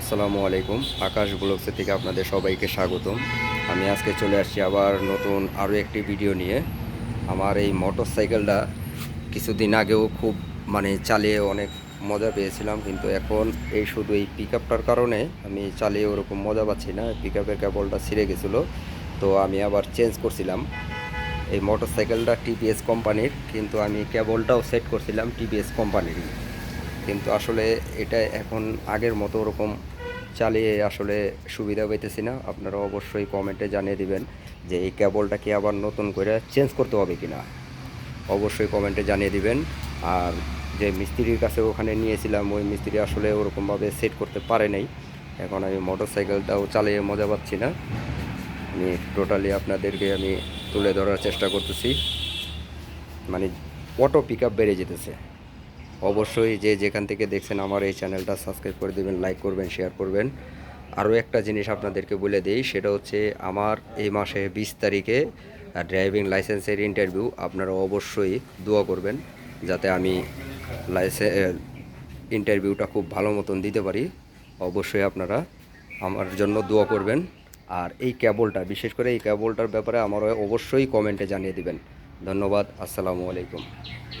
আসসালামু আলাইকুম। আকাশ ব্লগস থেকে আপনাদের সবাইকে স্বাগতম। আমি আজকে চলে আসছি আবার নতুন আরও একটি ভিডিও নিয়ে। আমার এই মোটর সাইকেলটা কিছুদিন আগেও খুব মানে চালিয়ে অনেক মজা পেয়েছিলাম, কিন্তু এখন এই শুধু এই পিক কারণে আমি চালিয়ে ওরকম মজা পাচ্ছি না। পিক আপের কেবলটা ছিঁড়ে গেছিল, তো আমি আবার চেঞ্জ করছিলাম এই মোটর সাইকেলটা টিপিএস কোম্পানির, কিন্তু আমি কেবলটাও সেট করছিলাম টিপিএস কোম্পানিরই। কিন্তু আসলে এটা এখন আগের মতো ওরকম চালিয়ে আসলে সুবিধা পেতেছি না। আপনারা অবশ্যই কমেন্টে জানিয়ে দিবেন যে এই কেবলটা কি আবার নতুন করে চেঞ্জ করতে হবে কি না অবশ্যই কমেন্টে জানিয়ে দিবেন। আর যে মিস্ত্রির কাছে ওখানে নিয়েছিলাম, ওই মিস্ত্রি আসলে ওরকমভাবে সেট করতে পারে নাই। এখন আমি মোটর সাইকেলটাও চালিয়ে মজা পাচ্ছি না। আমি টোটালি আপনাদেরকে আমি তুলে ধরার চেষ্টা করতেছি। মানে অটো পিক আপ বেড়ে যেতেছে। অবশ্যই যে যেখান থেকে দেখছেন আমার এই চ্যানেলটা সাবস্ক্রাইব করে দেবেন, লাইক করবেন শেয়ার করবেন। আরও একটা জিনিস আপনাদেরকে বলে দিই, সেটা হচ্ছে আমার এই মাসে বিশ তারিখে ড্রাইভিং লাইসেন্সের ইন্টারভিউ আপনারা অবশ্যই দোয়া করবেন যাতে আমি লাইসেন্স ইন্টারভিউটা খুব ভালো মতন দিতে পারি। অবশ্যই আপনারা আমার জন্য দোয়া করবেন। আর এই কেবলটা বিশেষ করে এই কেবলটার ব্যাপারে আমার অবশ্যই কমেন্টে জানিয়ে দিবেন। ধন্যবাদ, আসসালামু আলাইকুম।